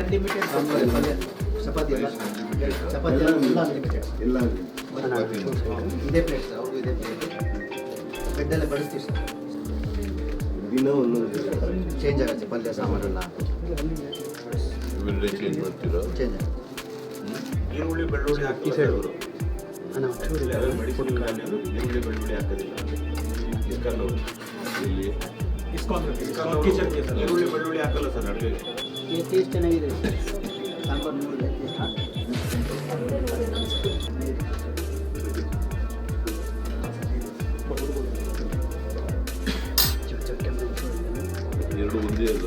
Unlimited ಪಲ್ಯ ಚಪಾತಿ ಎಲ್ಲ ಚಪಾತಿ ಎಲ್ಲ ಇದೇ ಪ್ಲೇಟ್ ಸರ್ ಅವ್ರಿಗೂ ಇದೇ ಪ್ಲೇಟ್ ಬೆಡ್ಡೆಲ್ಲ ಬಡಿಸ್ತೀವಿ ಸರ್ ದಿನ ಒಂದೊಂದು ಚೇಂಜ್ ಆಗುತ್ತೆ ಪಲ್ಯ ಸಾಮಾನೆಲ್ಲ ಮಾಡ್ತೀರಾ? ಚೇಂಜ್ ಆಗುತ್ತೆ. ಈರುಳ್ಳಿ ಬೆಳ್ಳುಳ್ಳಿ ಹಾಕಿ ಅವರು. ಮೆಡಿಸಿನ್ ಈರುಳ್ಳಿ ಬೆಳ್ಳುಳ್ಳಿ ಹಾಕೋದಿಲ್ಲ. ಇಸ್ಕಾನ್ ಅವರು ಇಲ್ಲಿ ಇಸ್ಕಾನ್ ಅವರು ಈರುಳ್ಳಿ ಬೆಳ್ಳುಳ್ಳಿ ಹಾಕಲ್ಲ ಸರ್ ಅಡುಗೆಗೆ ಟೇಸ್ಟ್ ಚೆನ್ನಾಗಿದೆ. ಸಾಂಬಾರು ನೋಡಿದೆ ಎರಡು ಒಂದೇ ಅಲ್ಲ